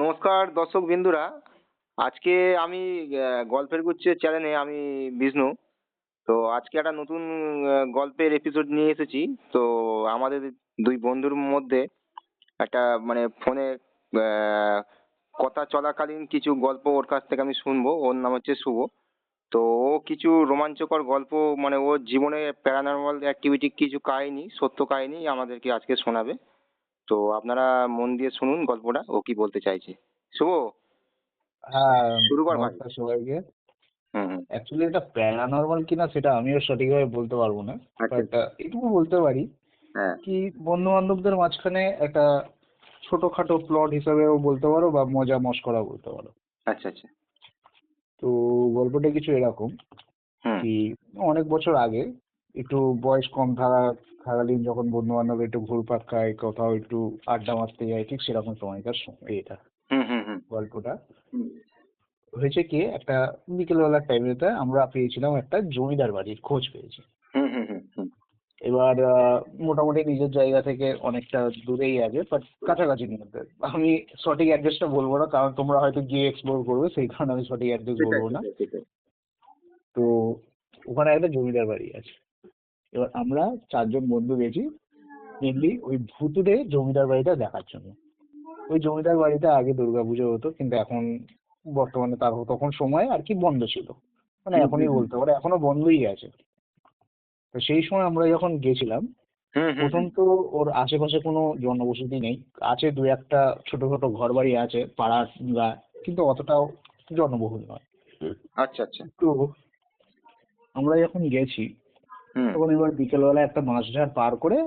নমস্কার দর্শক বিন্দুরা। আজকে আমি গল্পের গুচ্ছের চ্যানেলে আমি বিষ্ণু। তো আজকে একটা নতুন গল্পের এপিসোড নিয়ে এসেছি। তো আমাদের দুই বন্ধুর মধ্যে একটা মানে ফোনে কথা চলাকালীন কিছু গল্প ওর কাছ থেকে আমি শুনব। ওর নাম হচ্ছে শুভ। তো ও কিছু রোমাঞ্চকর গল্প মানে ওর জীবনে প্যারানর্মাল অ্যাক্টিভিটি কিছু কাহিনী, সত্য কাহিনী আমাদেরকে আজকে শোনাবে। তো আপনারা মন দিয়ে শুনুন গল্পটা ও কি বলতে চাইছে। শুভ? হ্যাঁ শুরু কর ভাই। সবাইকে। অ্যাকচুয়ালি এটা প্যারানর্মাল কিনা সেটা আমিও সঠিকভাবে বলতে পারব না। আচ্ছা। বাট এটুকু বলতে পারি হ্যাঁ। কি বন্ধু বান্ধবদের মাঝখানে একটা ছোটখাটো প্লট হিসাবেও বলতে পারো বা মজা মস্করা বলতে পারো। আচ্ছা আচ্ছা। তো গল্পটা কিছু এরকম হুম। কি অনেক বছর আগে একটু বয়স কম থাকা থাকালীন যখন বন্ধু বান্ধব একটু ঘুরপাক খায় কোথাও একটু আড্ডা মারতে যায় ঠিক সেরকম সময়কার সময় এটা। হুম হুম হুম। গল্পটা। হয়েছে কি একটা বিকেলবেলার টাইমেতে আমরা পেয়েছিলাম একটা জমিদার বাড়ির খোঁজ পেয়েছি। এবার মোটামুটি নিজের জায়গা থেকে অনেকটা দূরেই আছে বাট কাছাকাছির মধ্যে আমি সঠিক অ্যাড্রেসটা বলব না কারণ তোমরা হয়তো গিয়ে এক্সপ্লোর করবে সেই কারণে আমি সঠিক অ্যাড্রেস বলব না। তো ওখানে একটা জমিদার বাড়ি আছে। এবার আমরা চারজন বন্ধু গেছি মেনলি ওই ভুতুরে জমিদার বাড়িটা দেখার জন্য। ওই জমিদার বাড়িতে আগে দুর্গাপুজো হতো কিন্তু এখন বর্তমানে তার তখন সময় আর কি বন্ধ ছিল। মানে এখনই বলতে পারো এখনও বন্ধই আছে। তো সেই সময় আমরা যখন গেছিলাম প্রথম তো ওর আশেপাশে কোনো জনবসতি নেই। আছে দু একটা ছোটখাটো ঘর বাড়ি আছে পাড়ার গা কিন্তু অতটাও জনবহুল নয়। আচ্ছা আচ্ছা। তো আমরা যখন গেছি এবার বিকেলবেলা একটা মাঝঝাড় পার করে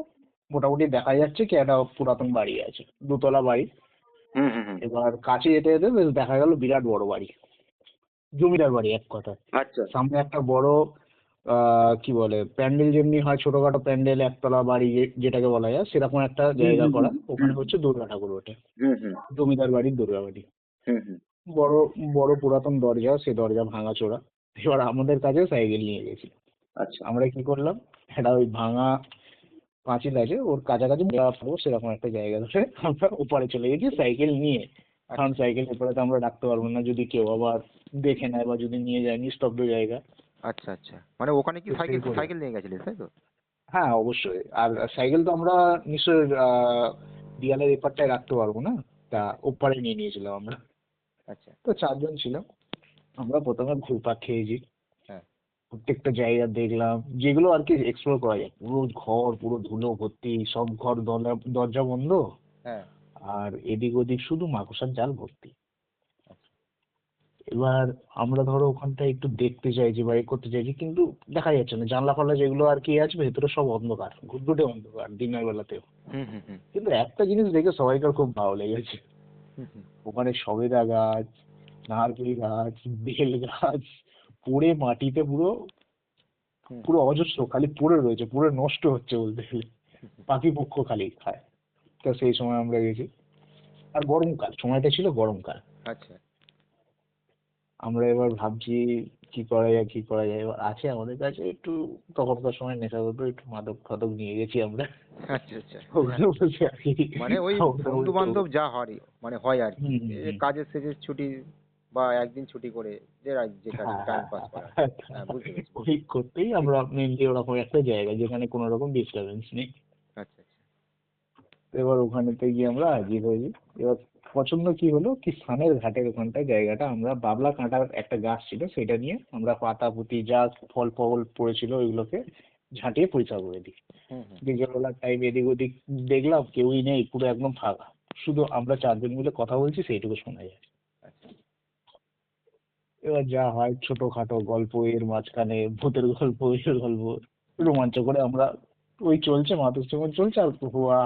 মোটামুটি দেখা যাচ্ছে কি একটা পুরাতন বাড়ি আছে দোতলা বাড়ি। এবার কাছে যেতে যেতে বেশ দেখা গেল বিরাট বড় বাড়ি। জমিদার বাড়ি এক কথায়। আচ্ছা। সামনে একটা বড় কি বলে প্যান্ডেল যেমনি হয় ছোটখাটো প্যান্ডেল একতলা বাড়ি যেটাকে বলা যায় সেরকম একটা জায়গা করা। ওখানে হচ্ছে দুর্গা ঠাকুর ওঠে হুম হুম। জমিদার বাড়ির দুর্গা বাড়ি। হুম হুম। বড় বড় পুরাতন দরজা সে দরজা ভাঙা চোরা এবার আমাদের কাছে সাইকেল নিয়ে গেছি আচ্ছা আমরা কি করলাম? একটা ওই ভাঙা পাঁচিল আছে ওর কাছাকাছি সেরকম একটা জায়গা ধরে আমরা ওপারে চলে গেছি সাইকেল নিয়ে। কারণ সাইকেল এপারে তো আমরা রাখতে পারব না যদি কেউ আবার দেখে নেয় বা যদি নিয়ে যায় নিস্তব্ধ জায়গা। আচ্ছা আচ্ছা। মানে ওখানে কি সাইকেল সাইকেল নিয়ে গেছিলিস তাই তো? হ্যাঁ অবশ্যই। আর সাইকেল তো আমরা নিশ্চয় আহ, দেয়ালের এপারটায় রাখতে পারব না তা ওপারে নিয়ে নিয়েছিলাম আমরা। আচ্ছা। তো চারজন ছিলাম। আমরা প্রথমে ঘুরপাক খেয়েছি। প্রত্যেকটা জায়গা দেখলাম যেগুলো আর কি এক্সপ্লোর করা যায়। পুরো ঘর পুরো ধুলো ভর্তি সব ঘর দরজা দরজা বন্ধ। হ্যাঁ। আর এদিক ওদিক শুধু মাকড়সার জাল ভর্তি। এবার আমরা ধরো ওখানটা একটু দেখতে চাইছি বা এ করতে চাইছি কিন্তু দেখা যাচ্ছে না। জানলা ফাল্লা যেগুলো আর কি আছে ভেতরে সব অন্ধকার ঘুটঘুটে অন্ধকার দিনের বেলাতেও। হুম হুম হুম। কিন্তু একটা জিনিস দেখে সবাইকার খুব ভালো লেগেছে। ওখানে সবেদা গাছ নারকেল গাছ বেল গাছ পড়ে মাটিতে পুরো পুরো অজস্র খালি পড়ে রয়েছে পুরো নষ্ট হচ্ছে বলতে গেলে। পাখি পক্ষ খালি খায়। তো সেই সময় আমরা গেছি। আর গরমকাল সময়টা ছিল গরমকাল। আচ্ছা। আমরা এবার ভাবছি কি করা যায় কি করা যায়? এবার আছে আমাদের কাছে একটু তখনকার সময় নেশাগত একটু মাদক ফাদক নিয়ে গেছি আমরা। আচ্ছা আচ্ছা। ওখানে বসে আর কি। মানে ওই বন্ধু বান্ধব যা হয় মানে হয় আর কি। কাজের শেষে ছুটি বা একদিন ছুটি করে যে যেখানে টাইম পাস করা বুঝতে করতেই আমরা মেনলি ওরকম একটা জায়গা যেখানে কোনো রকম ডিস্টারবেন্স নেই। আচ্ছা আচ্ছা। এবার ওখানেতে গিয়ে আমরা হাজির হয়েছি এবার পছন্দ কি হলো? কি সানের ঘাটের ওখানটায় জায়গাটা আমরা বাবলা কাঁটার একটা গাছ ছিল সেটা নিয়ে আমরা পাতা পুঁতি যা ফল ফল পড়েছিল ওইগুলোকে ঝাঁটিয়ে পরিষ্কার করে দিই। বিকেলবেলার টাইম এদিক ওদিক দেখলাম কেউই নেই পুরো একদম ফাঁকা। শুধু আমরা চারজন মিলে কথা বলছি সেইটুকু শোনা যায়। এবার যা হয় ছোটখাটো গল্প এর মাঝখানে ভূতের গল্প এর গল্প রোমাঞ্চ করে আমরা ওই চলছে মাতুশ্রমণ চলছে আর হুয়া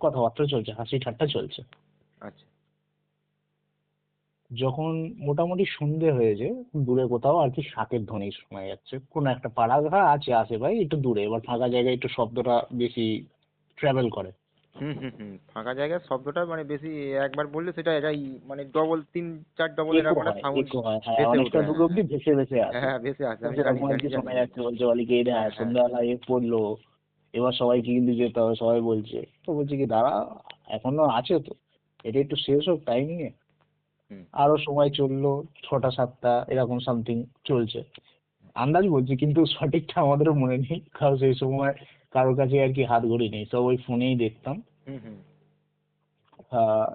কথাবার্তা চলছে হাসি ঠাট্টা চলছে। আচ্ছা। যখন মোটামুটি সন্ধে হয়েছে দূরে কোথাও আর কি শাকের ধ্বনি শোনা যাচ্ছে। কোনো একটা পাড়া ঘা আছে আশেপাশে একটু দূরে এবার ফাঁকা জায়গায় একটু শব্দটা বেশি ট্রাভেল করে। হুম হুম হুম। ফাঁকা জায়গার শব্দটা মানে বেশি একবার বললে সেটা এটাই মানে ডবল তিন চার ডবল এরকম একটা সাউন্ড হ্যাঁ, ভেসে অনেকটা দূর। অব্দি ভেসে ভেসে আসে। হ্যাঁ ভেসে আসে আমি জানি কি জানি শোনা যাচ্ছে বলছে হ্যাঁ, হ্যাঁ। সন্ধ্যাবেলা এ পড়ল এবার সবাইকে কিন্তু যেতে হবে সবাই বলছে। তো বলছি কি দাঁড়া এখনও আছে তো এটা একটু শেষ হোক টাইমিং এ। হুম। আরও সময় চলল ছটা সাতটা এরকম সামথিং চলছে। আন্দাজ বলছি কিন্তু সঠিকটা আমাদেরও মনে নেই কারণ সেই সময় কারোর কাছে আর কি হাত ঘড়ি নেই। সব ওই ফোনেই দেখতাম।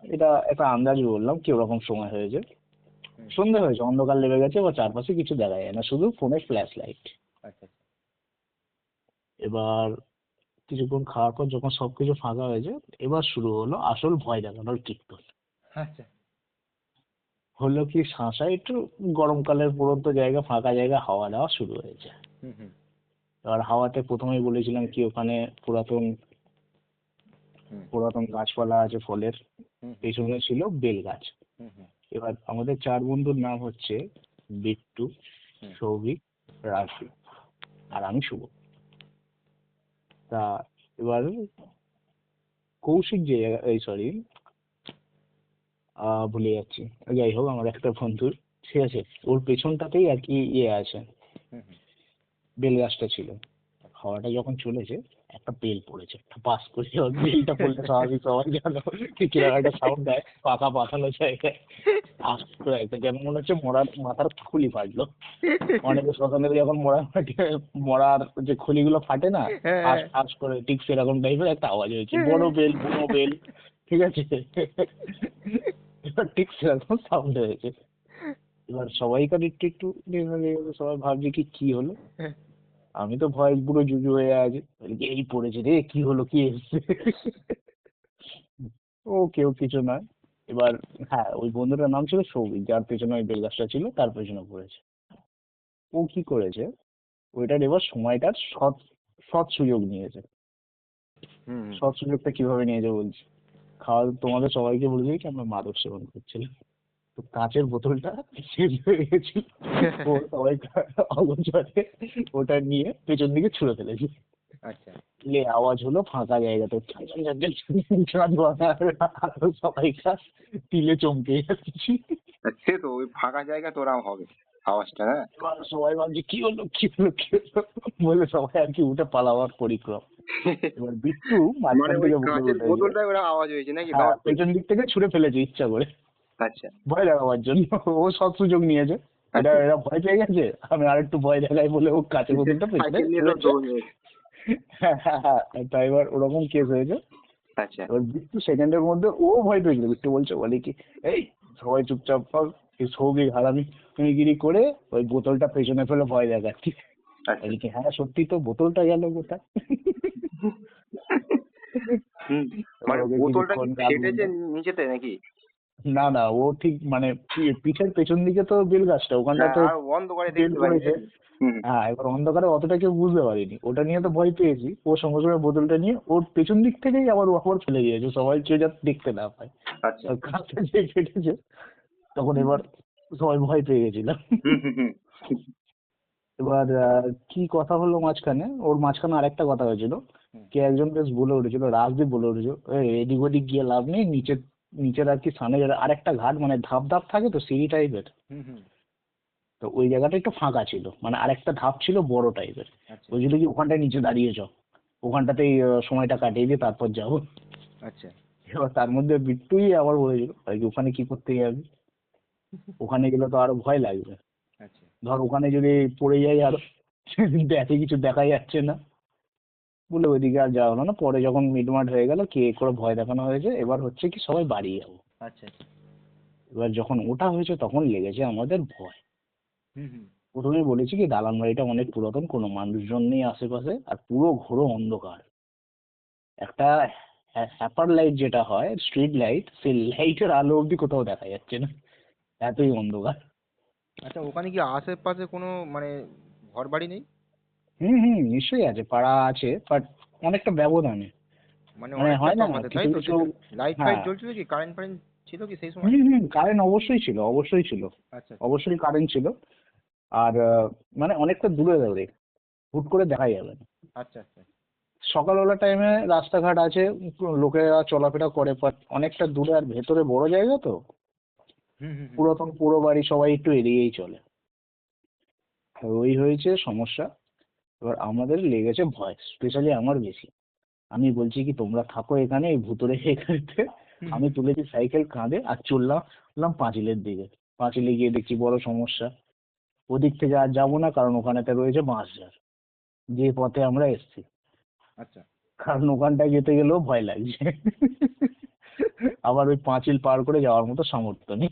এটা একটা আন্দাজ বললাম কি ওরকম সময় হয়েছে। হুম। সন্ধে হয়েছে অন্ধকার লেগে গেছে বা চারপাশে কিছু দেখা যায় না শুধু ফোনের ফ্ল্যাশ লাইট আচ্ছা। এবার কিছুক্ষণ খাওয়ার পর যখন সবকিছু ফাঁকা হয়েছে এবার শুরু হলো আসল ভয় দেখানোর কীর্তন। আচ্ছা। হলো কি শাঁসায় একটু গরমকালের পুরন্ত জায়গা ফাঁকা জায়গা হাওয়া দেওয়া শুরু হয়েছে। এবার হাওয়াতে প্রথমেই বলেছিলাম কি ওখানে পুরাতন পুরাতন গাছপালা আছে ফলের পেছনে ছিল বেল গাছ। এবার আমাদের চার বন্ধুর নাম হচ্ছে বিট্টু। সৌভিক রাজদীপ আর আমি শুভ। তা এবার কৌশিক যে এই সরি ভুলে যাচ্ছি। যাই হোক আমার একটা বন্ধুর ঠিক আছে ওর পেছনটাতেই আর কি ইয়ে আছে। বেল গাছটা ছিল। হাওয়াটা যখন চলেছে একটা বেল পড়েছে পাস করে ওর বেলটা পড়লে স্বাভাবিক সবাই জানো কীরকম একটা সাউন্ড দেয় পাকা পাকানো জায়গায়। আস করে একটা যেন মনে হচ্ছে মরার মাথার খুলি ফাটলো। অনেকে শ্মশানে যখন মরা মরার যে খুলিগুলো ফাটে না হ্যাঁ, আস আস করে ঠিক সেরকম টাইপের একটা আওয়াজ হয়েছে। বড় বেল বড় বেল ঠিক আছে? এবার ঠিক সেরকম সাউন্ড হয়েছে। এবার সবাইকার একটু একটু সবাই ভাবছে কি কি হলো? হ্যাঁ। আমি তো ভয় পুরো জুজু হয়ে আছে। বলি কি, এই পড়েছে রে? কি হলো? কি এসছে? ও কেউ কিছু নয়। এবার হ্যাঁ ওই বন্ধুটার নাম ছিল সৌভিক যার পেছনে ওই বেল গাছটা ছিল তার পেছনে পড়েছে। ও কি করেছে? ওইটার এবার সময়টার সৎ সৎ সুযোগ নিয়েছে। সৎ সুযোগটা কীভাবে নিয়েছে বলছি? খাওয়া তোমাদের সবাইকে বলেছি কি আমরা মাদক সেবন করছিলাম। তো কাঁচের বোতলটা শেষ হয়ে গেছিল। ও সবাই অগোচরে ওটা নিয়ে পেছন দিকে ছুঁড়ে ফেলেছি আচ্ছা। লে আওয়াজ হলো ফাঁকা জায়গাতে। সবাইকার তিলে চমকে যাচ্ছি সে তো ওই ফাঁকা জায়গা তোরা হবে আওয়াজটা হ্যাঁ? সবাই ভাবছে কি হলো কি হলো কি হলো? বলে সবাই আর কি উঠে পালাবার পরিক্রম। এবার বিট্টু মানে মাঝখান থেকে বলে উঠেছে। বোতলটা আওয়াজ হয়েছে নাকি? হ্যাঁ, পেছন দিক থেকে ছুড়ে ফেলেছে ইচ্ছা করে। আচ্ছা। ভয় দেখাবার জন্য। ও সব সুযোগ নিয়েছে। এটা এরা ভয় পেয়ে গেছে? আমি আরেকটু ভয় দেখাই বলে ও কাছে বোতলটা পেছনে তাই এবার ওরকম কেস হয়েছে। আচ্ছা। এবার বিট্টু সেকেন্ডের মধ্যে ও ভয় পেয়েছিল। বিট্টু বলছে বলে কি এই সবাই চুপচাপ থাক এই সৌভিক হারামি গিরি করে ওই বোতলটা পেছনে ফেলে ভয় দেখাচ্ছি। আচ্ছা। এদিকে হ্যাঁ সত্যি তো বোতলটা গেল কোথায়? মানে বোতলটা কি। ফেটেছে নিচেতে নাকি? না না ও ঠিক মানে পি- পিঠের পেছন দিকে তো বেল গাছটা ওখানটা তো আর বন্ধ করে বেল দেখতে পাচ্ছি হ্যাঁ এবার অন্ধকারে অতটা কেউ বুঝতে পারিনি। ওটা নিয়ে তো ভয় পেয়েছি। ও সঙ্গে সঙ্গে বোতলটা নিয়ে ওর পেছন দিক থেকেই আবার ও আবার ফেলে দিয়েছে সবাই কেউ যাতে দেখতে না পায়। আচ্ছা। যে ফেটেছে তখন এবার সবাই ভয় পেয়ে গেছিলাম এবার আহ, কি কথা হলো মাঝখানে? ওর মাঝখানে আরেকটা কথা হয়েছিল। কে একজন বেশ বলে উঠেছিল রাজদীপ বলে উঠেছিল "এই, এদিক ওদিক গিয়ে লাভ নেই নিচের নিচের আর কি সামনে যেটা আরেকটা ঘাট মানে ধাপ ধাপ থাকে তো সিঁড়ি টাইপের। হুম হুম। তো ওই জায়গাটা একটু ফাঁকা ছিল মানে আরেকটা ধাপ ছিল বড় টাইপের। আচ্ছা। বলছিল কি ওখানটায় নিচে দাঁড়িয়ে যাও ওখানটাতেই সময়টা কাটিয়ে দিয়ে তারপর যাব আচ্ছা। এবার তার মধ্যে বিট্টুই আবার বলেছিল ভাই ওখানে কি করতে যাবি? ওখানে গেলে তো আরও ভয় লাগবে। আচ্ছা। ধর ওখানে যদি পড়ে যাই আর কিছু দেখা যাচ্ছে না। বলে ওইদিকে আর যাওয়া হলো না। পরে যখন মিটমাট হয়ে গেল কে করে ভয় দেখানো হয়েছে এবার হচ্ছে কি সবাই বাড়ি যাব। আচ্ছা আচ্ছা। এবার যখন ওটা হয়েছে তখন লেগেছে আমাদের ভয়। প্রথমে বলেছি কি দালান বাড়িটা অনেক পুরাতন কোনো মানুষজন নেই আশেপাশে আর পুরো ঘোরো অন্ধকার। একটা হ্যাপার লাইট যেটা হয় স্ট্রিট লাইট সেই লাইটের আলো অবধি কোথাও দেখা যাচ্ছে না। এতই অন্ধকার। আচ্ছা ওখানে কি আশেপাশে কোনো মানে ঘর বাড়ি নেই? হুম হুম নিশ্চয়ই আছে পাড়া আছে বাট অনেকটা ব্যবধানে। মানে মানে হয় না, তাই তো? লাইট ফাইট হ্যাঁ। জ্বলছিল কি? কারেন্ট ফারেন্ট ছিল কি সেই সময়? হুম হুম কারেন্ট অবশ্যই ছিল অবশ্যই ছিল। আচ্ছা অবশ্যই কারেন্ট ছিল। আর মানে অনেকটা দূরে দূরে হুট করে দেখা যাবে না। আচ্ছা আচ্ছা। সকালবেলা টাইমে রাস্তাঘাট আছে লোকেরা চলাফেরা করে বাট অনেকটা দূরে আর ভেতরে বড় জায়গা তো। পুরাতন পুরো বাড়ি সবাই একটু এড়িয়েই চলে। ওই হয়েছে সমস্যা। এবার আমাদের লেগেছে ভয় স্পেশালি আমার বেশি। আমি বলছি কি তোমরা থাকো এখানে এই ভুতুরে এখানেতে আমি তুলেছি সাইকেল কাঁধে আর চললাম পাঁচিলের দিকে। পাঁচিলে গিয়ে দেখছি বড় সমস্যা। ওদিক থেকে আর যাব না কারণ ওখানেতে রয়েছে বাঁশঝাড় যে পথে আমরা এসেছি। আচ্ছা। কারণ ওখানটায় যেতে গেলেও ভয় লাগছে। আবার ওই পাঁচিল পার করে যাওয়ার মতো সামর্থ্য নেই।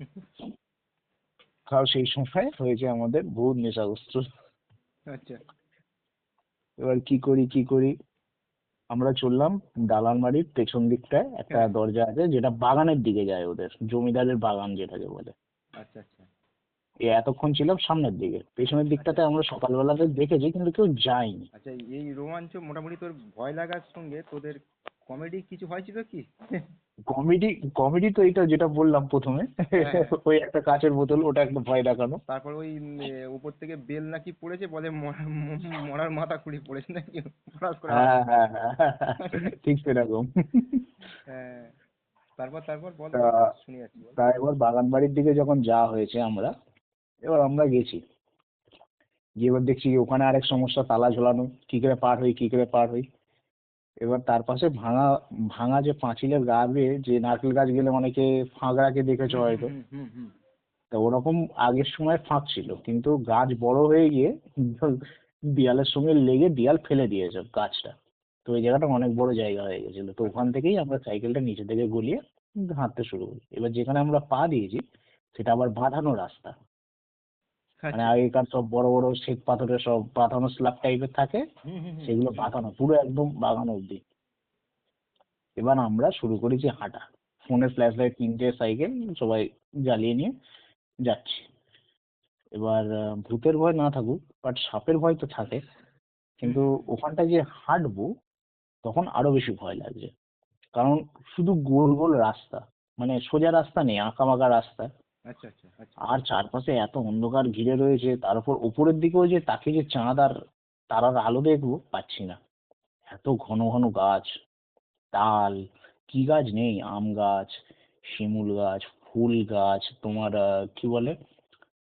কারণ সেই সময় হয়েছে আমাদের ভূত নেশাগ্রস্ত। আচ্ছা। এবার কি করি কি করি? আমরা চললাম দালান বাড়ির পেছন দিকটায় একটা হ্যাঁ। দরজা আছে যেটা বাগানের দিকে যায় ওদের জমিদারের বাগান যেটাকে বলে। আচ্ছা আচ্ছা। এই এতক্ষণ ছিলাম সামনের দিকে পেছনের দিকটাতে আমরা সকালবেলাতে দেখেছি কিন্তু কেউ যায়নি। আচ্ছা এই রোমাঞ্চ মোটামুটি তোর ভয় লাগার সঙ্গে তোদের কমেডি কিছু হয়েছিল কি? কমেডি কমেডি তো এটা যেটা বললাম প্রথমে হ্যাঁ। ওই একটা কাচের বোতল ওটা একটা ভয় দেখানো। তারপর ওই উপর থেকে বেল নাকি পড়েছে বলে মরা- মরার মাথা খুঁড়ি পড়েছে নাকি? হ্যাঁ হ্যাঁ হ্যাঁ, হ্যাঁ, ঠিক সেরকম। হ্যাঁ। তারপর তারপর বল তা- শুনে তা এবার বাগান বাড়ির দিকে যখন যাওয়া হয়েছে আমরা এবার আমরা গেছি। গিয়ে এবার দেখছি ওখানে আরেক সমস্যা তালা ঝোলানো কি করে পার হই কি করে পার হই। এবার তার পাশে ভাঙা ভাঙা যে পাঁচিলের গা বেয়ে যে নারকেল গাছ গেলে অনেকে ফাঁক রাখে দেখেছ হয়তো। তা ওরকম আগের সময় ফাঁক ছিল কিন্তু গাছ বড় হয়ে গিয়ে দেয়ালের সঙ্গে লেগে দেয়াল ফেলে দিয়েছে গাছটা। তো ওই জায়গাটা অনেক বড় জায়গা হয়ে গেছিল। তো ওখান থেকেই আমরা সাইকেলটা নিচে থেকে গলিয়ে হাঁটতে শুরু করি। এবার যেখানে আমরা পা দিয়েছি সেটা আবার বাঁধানো রাস্তা। মানে আচ্ছা। আগেকার সব বড় বড় শ্বেত পাথরের সব বাঁধানো স্ল্যাব টাইপের থাকে। সেগুলো বাঁধানো পুরো একদম বাগানো অবধি। এবার আমরা শুরু করেছি হাঁটা। ফোনের ফ্ল্যাশ লাইট তিনটে সাইকেল সবাই জ্বালিয়ে নিয়ে যাচ্ছি। এবার ভূতের ভয় না থাকুক বাট সাপের ভয় তো থাকে। কিন্তু ওখানটা যে হাঁটবো তখন আরও বেশি ভয় লাগছে। কারণ শুধু গোল গোল রাস্তা মানে সোজা রাস্তা নেই আঁকা বাঁকা রাস্তা। আর চারপাশে এত অন্ধকার ঘিরে রয়েছে তার উপর উপরের দিকেও যে তাকে যে চাঁদ আর তারার আলো দেখব পাচ্ছি না। এত ঘন ঘন গাছ তাল কি গাছ নেই? আম গাছ শিমুল গাছ ফুল গাছ তোমার কি বলে?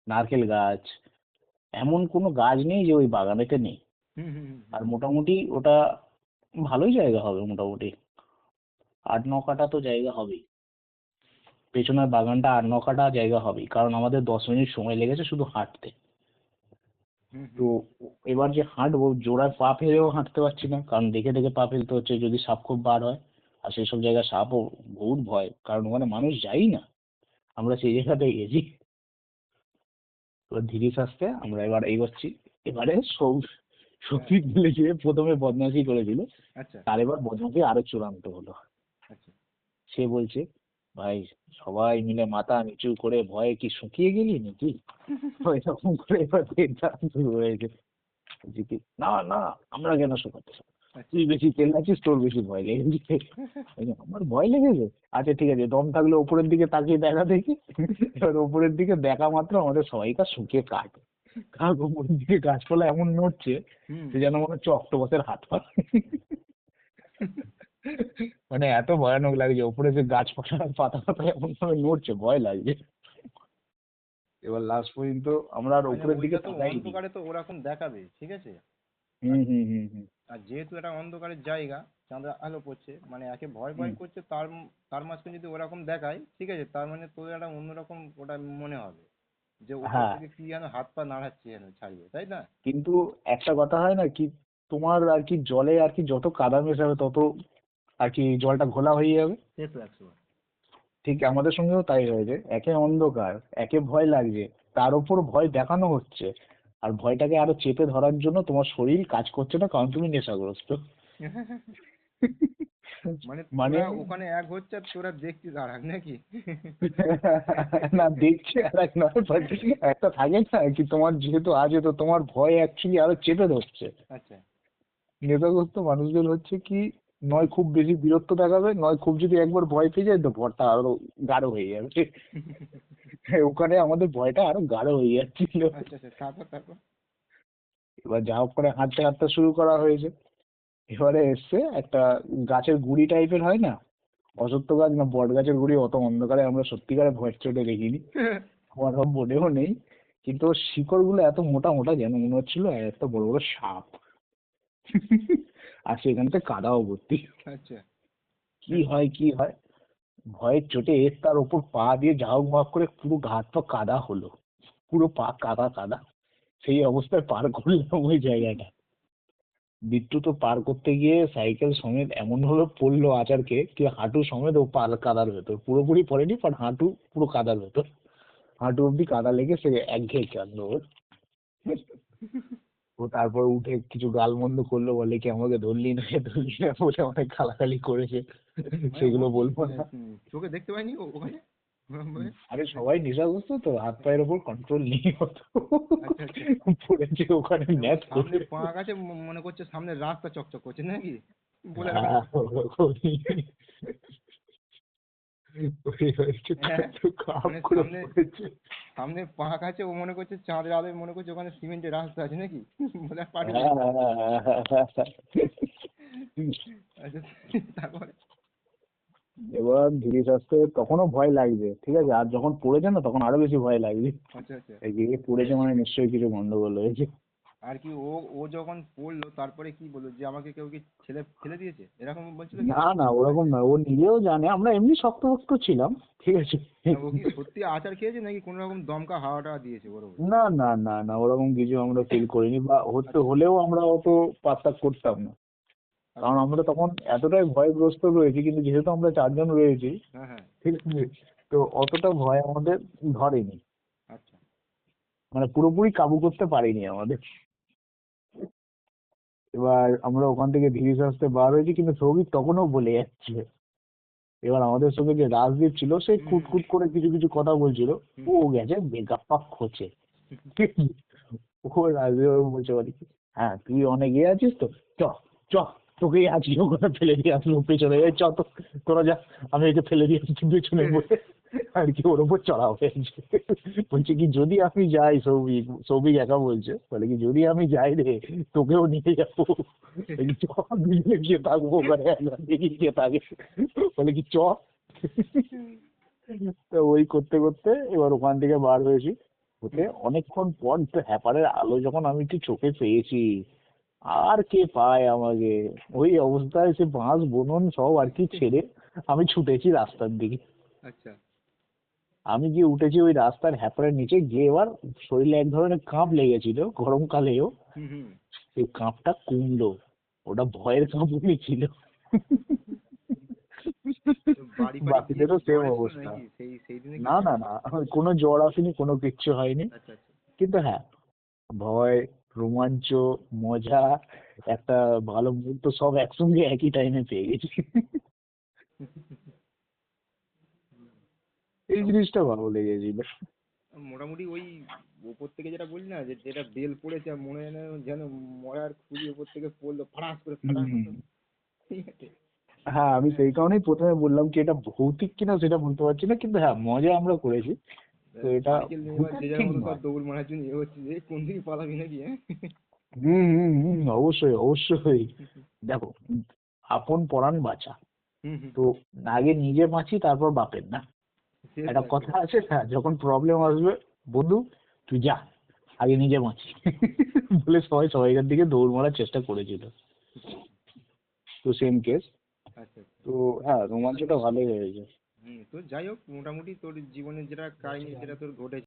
নারকেল গাছ এমন কোনো গাছ নেই যে ওই বাগানেতে নেই। হুম, হুম, হুম, আর মোটামুটি ওটা ভালোই জায়গা হবে মোটামুটি। আট ন কাঠা তো জায়গা হবেই। পেছনের বাগানটা আর ন কাঠা জায়গা হবেই কারণ আমাদের দশ মিনিট সময় লেগেছে শুধু হাঁটতে। তো এবার যে হাঁটবো জোড়ায় পা ফেলেও হাঁটতে পারছি না কারণ দেখে দেখে পা ফেলতে হচ্ছে যদি সাপ খুব বার হয় আর সেই সব জায়গায় সাপও বহুত ভয় কারণ ওখানে মানুষ যাই না। আমরা সেই জায়গাতে গেছি। এবার ধীরে সাস্তে আমরা এবার এগোচ্ছি। এবারে সব সৌভিক মিলে গিয়ে প্রথমে বদমাশি করেছিল আচ্ছা। তার এবার বদমাশি আরও চূড়ান্ত হলো। আচ্ছা। সে বলছে ভাই সবাই মিলে মাথা নিচু করে ভয়ে কি শুকিয়ে গেলি নাকি? এরকম করে এবার চিন্তা শুরু হয়েছে। বলছি কি, না না আমরা কেন শুকাতে? তুই বেশি তেল আছিস তোর বেশি ভয় লেগেছে। আমি, আমার ভয় লেগেছে? আচ্ছা ঠিক আছে দম থাকলে উপরের দিকে তাকিয়ে দেখা দেখি। এবার উপরের দিকে দেখা মাত্র আমাদের সবাইকার শুকিয়ে কাট কাক উপরের দিকে গাছপালা এমন নড়ছে যেন মনে হচ্ছে অক্টোপাসের হাত পা। মানে এত ভয়ানক লাগছে উপরে যে গাছপালা পাতা পাতা এমন ভাবে নড়ছে ভয় লাগছে। এবার লাস্ট পর্যন্ত আমরা আর মানে উপরের দিকে তো অন্ধকারে তো ওরকম দেখাবে ঠিক আছে? হুম হুম হুম হুম। আর যেহেতু এটা অন্ধকারের জায়গা চাঁদের আলো পড়ছে মানে একে ভয় ভয় করছে তার তার মাঝখানে যদি ওরকম দেখায় ঠিক আছে? তার মানে তোর একটা অন্যরকম ওটা মনে হবে যে ওপর হ্যাঁ। থেকে কি যেন হাত পা নাড়াচ্ছে যেন ছাড়িয়ে তাই না? কিন্তু একটা কথা হয় না কি তোমার আর কি জলে আর কি যত কাদা মেশাবে তত আর কি জলটা ঘোলা হয়ে যাবে। ঠিক আমাদের সঙ্গেও তাই হয়েছে। একে অন্ধকার একে ভয় লাগছে। তার উপর ভয় দেখানো হচ্ছে। আর ভয়টাকে আরও চেপে ধরার জন্য তোমার শরীর কাজ করছে না কারণ তুমি নেশাগ্রস্ত। মানে মানে ওখানে এক হচ্ছে তোরা দেখছিস আর এক নাকি? না দেখছে আর এক নয় একটা থাকে না কি তোমার যেহেতু আছে তো তোমার ভয় অ্যাকচুয়ালি আরও চেপে ধরছে। আচ্ছা। নেশাগ্রস্ত মানুষদের হচ্ছে কি নয় খুব বেশি বীরত্ব দেখাবে নয় খুব যদি একবার ভয় পেয়ে যায় তো ভয়টা আরও গাঢ় হয়ে যাবে। ওখানে আমাদের ভয়টা আরও গাঢ় হয়ে যাচ্ছিল। আচ্ছা আচ্ছা এবার যা হোক করে হাঁটতে হাঁটতে শুরু করা হয়েছে। এবারে এসছে একটা গাছের গুড়ি টাইপের হয় না? অসত্য গাছ না বট গাছের গুড়ি? অত অন্ধকারে আমরা সত্যিকারে ভয় চোটে দেখিনি। আমার মনেও নেই। কিন্তু ওর শিকড়গুলো এত মোটা মোটা যেন মনে হচ্ছিল এত বড় বড় সাপ। আর সেখানতে কাদাও ভর্তি। আচ্ছা। কি হয় কি হয়? ভয়ের চোটে তার ওপর পা দিয়ে ঝাউক মাক করে পুরো ঘাট পা কাদা হলো। পুরো পা কাদা কাদা। সেই অবস্থায় পার করলাম ওই জায়গাটা। বিট্টু তো পার করতে গিয়ে সাইকেল সমেত এমন ভাবে পড়ল আচারকে কি হাঁটু সমেত ও পার কাদার ভেতর। পুরোপুরি পড়েনি বাট হাঁটু পুরো কাদার ভেতর। হাঁটু অব্দি কাদা লেগে সে একঘেয়ে কান্দ ওর ও তারপর উঠে কিছু গালমন্দ করল বলে কি আমাকে ধরলি না ধরলি না বলে অনেক গালাগালি করেছে। সেগুলো বলব না। চোখে দেখতে পাইনি ওখানে? মানে? আরে সবাই নেশাগ্রস্ত তো হাত পায়ের ওপর কন্ট্রোল নেই অত। আচ্ছা, আচ্ছা। পড়েছে ওখানে ম্যাচ সামনে পা কাছে মনে করছে সামনে রাস্তা চকচক করছে নাকি? বলে রাখা হ্যাঁ, ওরকমই। ওই হয়েছে, হ্যাঁ, কত কাপ মানে করে সামনে- পড়েছে। সামনে পা কাছে ও মনে করছে চাঁদের আলোয় মনে করছে ওখানে সিমেন্টের রাস্তা আছে নাকি? হ্যাঁ, হ্যাঁ, হ্যাঁ, হ্যাঁ, হ্যাঁ। আচ্ছা তারপরে? এবার ধীরে সুস্থে তখনও ভয় লাগবে ঠিক আছে? আর যখন পড়েছে না তখন আরও বেশি ভয় লাগবে। আচ্ছা আচ্ছা। এই যে পড়েছে মানে নিশ্চয়ই কিছু গন্ডগোল হয়েছে। আর কি ও ও যখন পড়ল তারপরে কি বলল? যে আমাকে কেউ কি ছেলে ফেলে দিয়েছে? এরকম বলছিল? না না ওরকম না ও নিজেও জানে। আমরা এমনি শক্তভক্ত ছিলাম ঠিক আছে? ও কি সত্যি আচার খেয়েছে নাকি কোনো রকম দমকা হাওয়াটা দিয়েছে উপর? না না না না ওরকম কিছু আমরা ফিল করিনি বা হতে হলেও আমরা অত পাত্তা করতাম না। কারণ আমরা তখন এতটাই ভয়গ্রস্ত রয়েছি কিন্তু যেহেতু আমরা চারজন রয়েছি হ্যাঁ হ্যাঁ। ঠিক আছে? তো অতটা ভয় আমাদের ধরেনি। আচ্ছা। মানে পুরোপুরি কাবু করতে পারিনি আমাদের। এবার আমরা ওখান থেকে ধীরে সুস্থে বার হয়েছি কিন্তু সৌভিক তখনও বলে যাচ্ছে। এবার আমাদের সঙ্গে যে রাজদীপ ছিল সে। কুটকুট করে কিছু কিছু কথা বলছিল। ও গেছে বেগাপ্পা খোঁচে ঠিক ও রাজদীপ বলছে বলে হ্যাঁ তুই অনেক ইয়ে আছিস তো? চ চ তোকেই আজকে ওখানে ফেলে দিয়ে আসলো পেছনে। এই চ তো তোরা যা আমি একে ফেলে দিয়ে আসছি পেছনে বলে আর কি ওর উপর চড়া হয়েছে বলছে কি, যদি আমি যাই সৌভিক সৌভিক একা বলছে, বলে কি, যদি আমি যাই রে, তোকেও নিয়ে যাব। চ, দুজনে গিয়ে থাকব ওখানে দেখি গিয়ে থাকে। বলে কি, চ। তো ওই করতে করতে এবার ওখান থেকে বার হয়েছি। হতে অনেকক্ষণ পর হ্যাপারের আলো যখন আমি একটু চোখে পেয়েছি, আর কে পায় আমাকে? ওই অবস্থায় সে বাঁশ, বনন সব আর কি ছেড়ে আমি ছুটেছি রাস্তার দিকে। আচ্ছা। আমি গিয়ে উঠেছি ওই রাস্তার হ্যাপারের নিচে গিয়ে এবার শরীরে এক ধরনের কাঁপ লেগেছিল গরমকালেও। সেই কাঁপটা কমলো ওটা ভয়ের কাঁপুনি ছিল। বাকিদেরও same অবস্থা। না না না কোনো জ্বর আসেনি কোনো কিচ্ছু হয়নি। আচ্ছা আচ্ছা। কিন্তু হ্যাঁ ভয় রোমাঞ্চ মজা একটা ভালো মুহূর্ত সব একসঙ্গে একই টাইমে পেয়ে গেছি। এই জিনিসটা ভালো লেগেছিল মোটামুটি ওই উপর থেকে যেটা বললি না যে যেটা বেল পড়েছে আর মনে হয় না যেন মরার খুবই উপর থেকে পড়ল ফাটাস করে হ্যাঁ আমি সেই কারণেই প্রথমে বললাম কি এটা ভৌতিক কিনা সেটা বলতে পারছি না কিন্তু হ্যাঁ মজা আমরা করেছি। তো এটা সাইকেল যে যার মতো সব দৌড় মারার জন্য এ হচ্ছে যে কোন দিকে পালাবি নাকি হ্যাঁ? হুম হুম হুম অবশ্যই অবশ্যই। দেখো আপন পরাণ বাঁচা হুম হুম। তো আগে নিজে বাঁচি তারপর বাপের না? একটা কথা আছে হ্যাঁ যখন প্রবলেম আসবে বন্ধু তুই যা আগে নিজে বাঁচি। বলে সবাই সবাইকার দিকে দৌড় মারার চেষ্টা করেছিল। তো সেম কেস আচ্ছা তো হ্যাঁ রোমাঞ্চটা ভালোই হয়েছে। হুম তো যাই হোক মোটামুটি তোর জীবনের যেটা কাহিনী যেটা তোর ঘটেছে